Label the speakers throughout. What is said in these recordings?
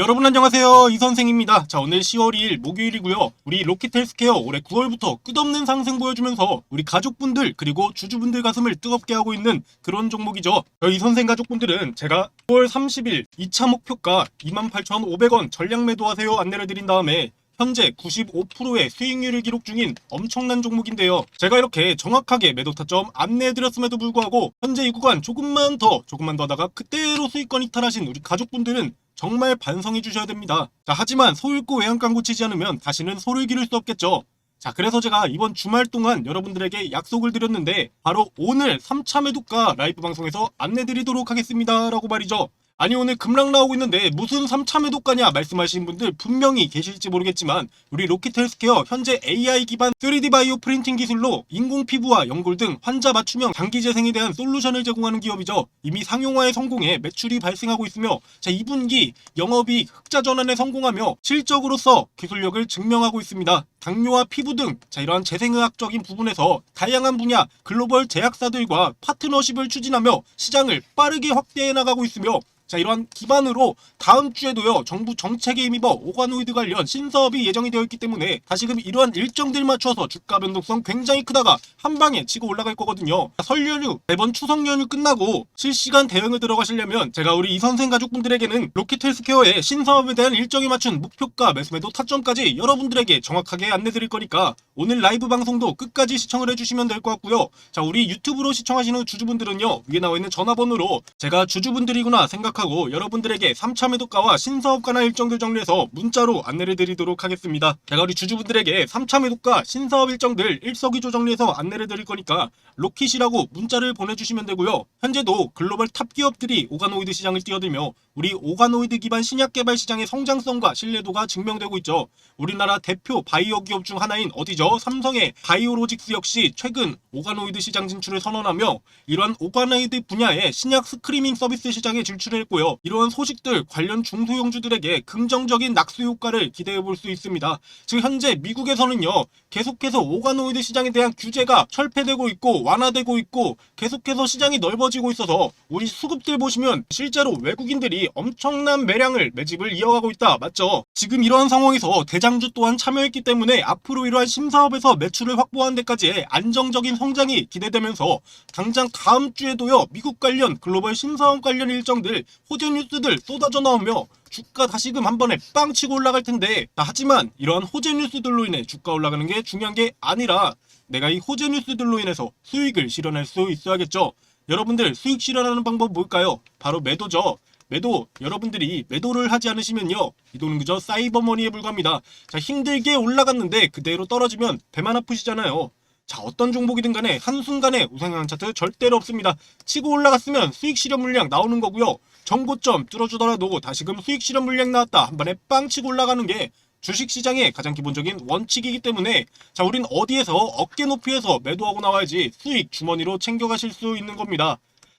Speaker 1: 여러분 안녕하세요. 이 선생입니다. 자 오늘 10월 2일 목요일이고요. 우리 로키텔스케어 올해 9월부터 끝없는 상승 보여주면서 우리 가족분들 그리고 주주분들 가슴을 뜨겁게 하고 있는 그런 종목이죠. 저희 선생 가족분들은 제가 9월 30일 2차 목표가 28,500원 전량 매도하세요 안내를 드린 다음에 현재 95%의 수익률을 기록 중인 엄청난 종목인데요. 제가 이렇게 정확하게 매도 타점 안내해드렸음에도 불구하고 현재 이 구간 조금만 더 조금만 더 하다가 그대로 수익권 이탈하신 우리 가족분들은 정말 반성해 주셔야 됩니다. 자 하지만 소 읽고 외양간 고치지 않으면 다시는 소를 기를 수 없겠죠. 자 그래서 제가 이번 주말 동안 여러분들에게 약속을 드렸는데 바로 오늘 3차 매도가 라이브 방송에서 안내 드리도록 하겠습니다 라고 말이죠. 아니 오늘 급락 나오고 있는데 무슨 3차 매도가냐 말씀하시는 분들 분명히 계실지 모르겠지만 우리 로키텔스케어 현재 AI 기반 3D 바이오 프린팅 기술로 인공 피부와 연골 등 환자 맞춤형 장기 재생에 대한 솔루션을 제공하는 기업이죠. 이미 상용화에 성공해 매출이 발생하고 있으며 자 2분기 영업이익 흑자 전환에 성공하며 실적으로서 기술력을 증명하고 있습니다. 당뇨와 피부 등 자 이러한 재생의학적인 부분에서 다양한 분야 글로벌 제약사들과 파트너십을 추진하며 시장을 빠르게 확대해 나가고 있으며 자 이러한 기반으로 다음 주에도요 정부 정책에 힘입어 오가노이드 관련 신사업이 예정이 되어 있기 때문에 다시금 이러한 일정들 맞춰서 주가 변동성 굉장히 크다가 한 방에 치고 올라갈 거거든요. 설 연휴 매번 추석 연휴 끝나고 실시간 대응을 들어가시려면 제가 우리 이 선생 가족분들에게는 로키텔스케어의 신사업에 대한 일정에 맞춘 목표가 매수매도 타점까지 여러분들에게 정확하게 안내 드릴 거니까 오늘 라이브 방송도 끝까지 시청을 해주시면 될 것 같고요. 자 우리 유튜브로 시청하시는 주주분들은요 위에 나와 있는 전화번호로 제가 주주분들이구나 생각 하고 여러분들에게 3차 매도가와 신사업 관한 일정들 정리해서 문자로 안내를 드리도록 하겠습니다. 제가 우리 주주분들에게 3차 매도가 신사업 일정들 일석이조 정리해서 안내를 드릴 거니까 로킷이라고 문자를 보내주시면 되고요. 현재도 글로벌 탑 기업들이 오가노이드 시장을 뛰어들며 우리 오가노이드 기반 신약 개발 시장의 성장성과 신뢰도가 증명되고 있죠. 우리나라 대표 바이오 기업 중 하나인 어디죠? 삼성의 바이오로직스 역시 최근 오가노이드 시장 진출을 선언하며 이러한 오가노이드 분야의 신약 스크리밍 서비스 시장에 진출을 했고요. 이러한 소식들 관련 중소형주들에게 긍정적인 낙수 효과를 기대해 볼 수 있습니다. 즉 현재 미국에서는요. 계속해서 오가노이드 시장에 대한 규제가 철폐되고 있고 완화되고 있고 계속해서 시장이 넓어지고 있어서 우리 수급들 보시면 실제로 외국인들이 엄청난 매량을 매집을 이어가고 있다. 맞죠? 지금 이러한 상황에서 대장주 또한 참여했기 때문에 앞으로 이러한 심사업에서 매출을 확보하는 데까지의 안정적인 성장이 기대되면서 당장 다음 주에도요. 미국 관련 글로벌 신사업 관련 일정들 호재 뉴스들 쏟아져 나오며 주가 다시금 한 번에 빵 치고 올라갈 텐데 자, 하지만 이러한 호재 뉴스들로 인해 주가 올라가는 게 중요한 게 아니라 내가 이 호재 뉴스들로 인해서 수익을 실현할 수 있어야겠죠. 여러분들 수익 실현하는 방법 뭘까요? 바로 매도죠. 매도 여러분들이 매도를 하지 않으시면요 이 돈은 그저 사이버머니에 불과합니다 자 힘들게 올라갔는데 그대로 떨어지면 배만 아프시잖아요 자 어떤 종목이든 간에 한순간에 우상향 차트 절대로 없습니다 치고 올라갔으면 수익 실현 물량 나오는 거고요 정고점 뚫어주더라도 다시금 수익 실현 물량 나왔다. 한 번에 빵 치고 올라가는 게 주식시장의 가장 기본적인 원칙이기 때문에 자 우린 어디에서 어깨 높이에서 매도하고 나와야지 수익 주머니로 챙겨가실 수 있는 겁니다.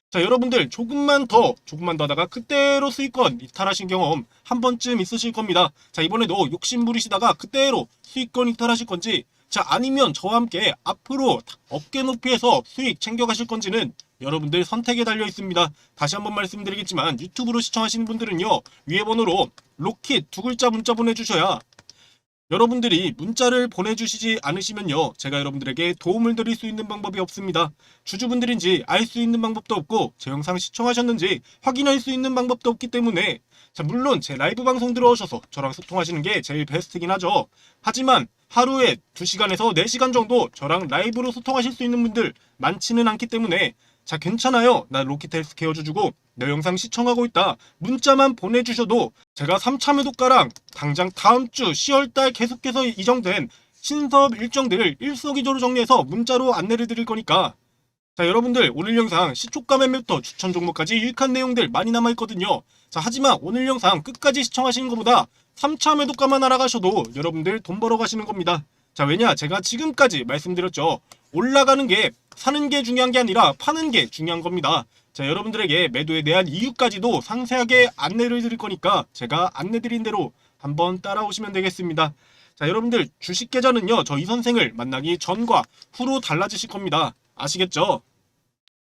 Speaker 1: 자 여러분들 조금만 더 조금만 더 하다가 그대로 수익권 이탈하신 경험 한 번쯤 있으실 겁니다. 자 이번에도 욕심 부리시다가 그대로 수익권 이탈하실 건지 자 아니면 저와 함께 앞으로 어깨 높이에서 수익 챙겨가실 건지는 여러분들 선택에 달려 있습니다 다시 한번 말씀드리겠지만 유튜브로 시청하시는 분들은요 위에 번호로 로킷 두 글자 문자 보내주셔야 여러분들이 문자를 보내주시지 않으시면요. 제가 여러분들에게 도움을 드릴 수 있는 방법이 없습니다. 주주분들인지 알 수 있는 방법도 없고 제 영상 시청하셨는지 확인할 수 있는 방법도 없기 때문에 자 물론 제 라이브 방송 들어오셔서 저랑 소통하시는 게 제일 베스트긴 하죠. 하지만 하루에 2시간에서 4시간 정도 저랑 라이브로 소통하실 수 있는 분들 많지는 않기 때문에 자 괜찮아요. 나 로키텔스 케어주주고 내 영상 시청하고 있다. 문자만 보내주셔도 제가 3차 매도가랑 당장 다음 주 10월달 계속해서 이정된 신사업 일정들을 일석이조로 정리해서 문자로 안내를 드릴 거니까 자 여러분들 오늘 영상 시초가 매매부터 추천 종목까지 유익한 내용들 많이 남아있거든요. 자 하지만 오늘 영상 끝까지 시청하시는 것보다 3차 매도가만 알아가셔도 여러분들 돈 벌어 가시는 겁니다. 자 왜냐 제가 지금까지 말씀드렸죠. 올라가는 게 사는 게 중요한 게 아니라 파는 게 중요한 겁니다. 자, 여러분들에게 매도에 대한 이유까지도 상세하게 안내를 드릴 거니까 제가 안내 드린 대로 한번 따라오시면 되겠습니다. 자, 여러분들 주식 계좌는요. 저 이 선생을 만나기 전과 후로 달라지실 겁니다. 아시겠죠?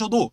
Speaker 1: 셔도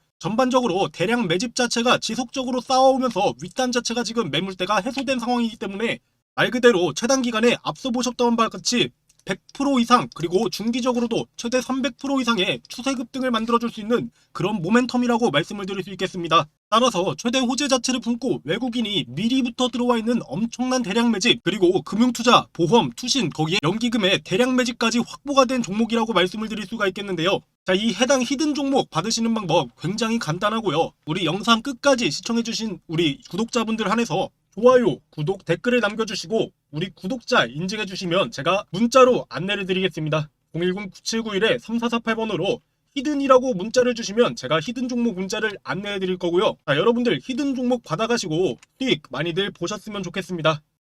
Speaker 1: 전반적으로 대량 매집 자체가 지속적으로 쌓아오면서 윗단 자체가 지금 매물대가 해소된 상황이기 때문에 말 그대로 최단 기간에 앞서 보셨던 바와 같이 100% 이상 그리고 중기적으로도 최대 300% 이상의 추세 급등을 만들어줄 수 있는 그런 모멘텀이라고 말씀을 드릴 수 있겠습니다. 따라서 최대 호재 자체를 품고 외국인이 미리부터 들어와 있는 엄청난 대량 매집 그리고 금융투자, 보험, 투신 거기에 연기금의 대량 매집까지 확보가 된 종목이라고 말씀을 드릴 수가 있겠는데요. 자, 이 해당 히든 종목 받으시는 방법 굉장히 간단하고요. 우리 영상 끝까지 시청해주신 우리 구독자분들 한해서 좋아요, 구독, 댓글을 남겨주시고 우리 구독자 인증해주시면 제가 문자로 안내를 드리겠습니다. 010-9791-3448번으로 히든이라고 문자를 주시면 제가 히든 종목 문자를 안내해 드릴 거고요. 자, 여러분들 히든 종목 받아가시고 수익 많이들 보셨으면 좋겠습니다.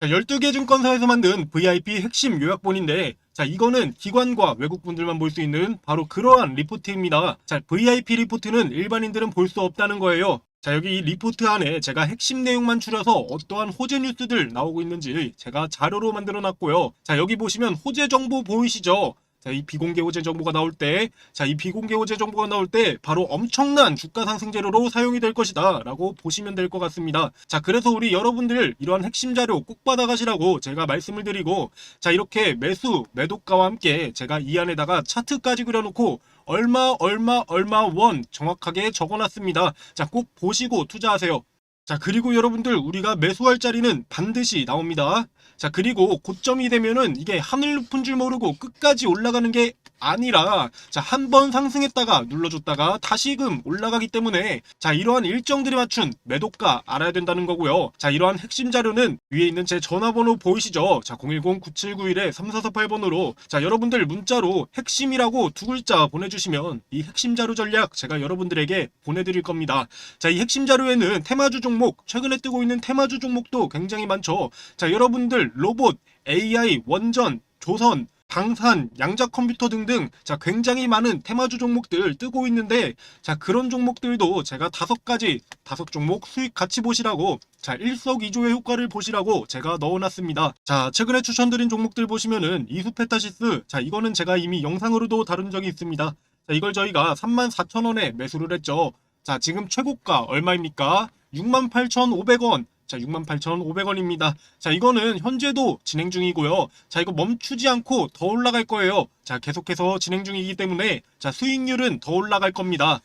Speaker 1: 자, 12개 증권사에서 만든 VIP 핵심 요약본인데 자, 이거는 기관과 외국분들만 볼 수 있는 바로 그러한 리포트입니다. 자, VIP 리포트는 일반인들은 볼 수 없다는 거예요. 자, 여기 이 리포트 안에 제가 핵심 내용만 추려서 어떠한 호재 뉴스들 나오고 있는지 제가 자료로 만들어 놨고요. 자, 여기 보시면 호재 정보 보이시죠? 자, 이 비공개 호재 정보가 나올 때, 자, 이 비공개 호재 정보가 나올 때 바로 엄청난 주가 상승 재료로 사용이 될 것이다 라고 보시면 될 것 같습니다. 자, 그래서 우리 여러분들 이러한 핵심 자료 꼭 받아가시라고 제가 말씀을 드리고, 자, 이렇게 매수, 매도가와 함께 제가 이 안에다가 차트까지 그려놓고 얼마, 얼마, 얼마 원 정확하게 적어놨습니다. 자, 꼭 보시고 투자하세요. 자, 그리고 여러분들 우리가 매수할 자리는 반드시 나옵니다. 자, 그리고 고점이 되면은 이게 하늘 높은 줄 모르고 끝까지 올라가는 게 아니라 자, 한 번 상승했다가 눌러줬다가 다시금 올라가기 때문에 자, 이러한 일정들에 맞춘 매도가 알아야 된다는 거고요. 자, 이러한 핵심 자료는 위에 있는 제 전화번호 보이시죠? 자, 010-9791-3448번으로 자, 여러분들 문자로 핵심이라고 두 글자 보내주시면 이 핵심 자료 전략 제가 여러분들에게 보내드릴 겁니다. 자, 이 핵심 자료에는 테마주 종 목, 최근에 뜨고 있는 테마주 종목도 굉장히 많죠. 자, 여러분들 로봇, AI, 원전, 조선, 방산, 양자 컴퓨터 등등 자 굉장히 많은 테마주 종목들 뜨고 있는데 자 그런 종목들도 제가 다섯 가지 다섯 종목 수익 같이 보시라고 자 일석이조의 효과를 보시라고 제가 넣어놨습니다. 자 최근에 추천드린 종목들 보시면은 이수페타시스 자 이거는 제가 이미 영상으로도 다룬 적이 있습니다. 자 이걸 저희가 34,000원에 매수를 했죠. 자 지금 최고가 얼마입니까? 68,500원. 자, 68,500원입니다. 자, 이거는 현재도 진행 중이고요. 자, 이거 멈추지 않고 더 올라갈 거예요. 자, 계속해서 진행 중이기 때문에 자, 수익률은 더 올라갈 겁니다.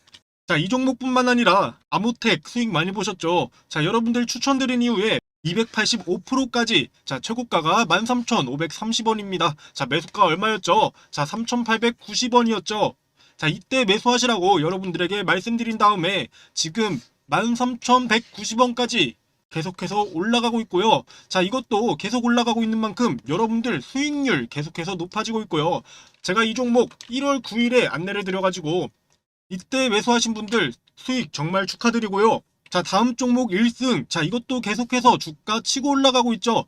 Speaker 1: 자, 이 종목뿐만 아니라 아무텍 수익 많이 보셨죠? 자, 여러분들 추천드린 이후에 285%까지 자 최고가가 13,530원입니다. 자 매수가 얼마였죠? 자 3,890원이었죠. 자 이때 매수하시라고 여러분들에게 말씀드린 다음에 지금 13,190원까지 계속해서 올라가고 있고요. 자, 이것도 계속 올라가고 있는 만큼 여러분들 수익률 계속해서 높아지고 있고요. 제가 이 종목 1월 9일에 안내를 드려가지고 이때 매수하신 분들 수익 정말 축하드리고요. 자, 다음 종목 1승. 자, 이것도 계속해서 주가 치고 올라가고 있죠.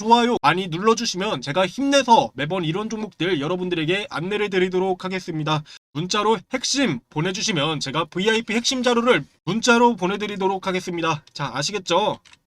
Speaker 1: 좋아요 많이 눌러주시면 제가 힘내서 매번 이런 종목들 여러분들에게 안내를 드리도록 하겠습니다. 문자로 핵심 보내주시면 제가 VIP 핵심 자료를 문자로 보내드리도록 하겠습니다. 자 아시겠죠?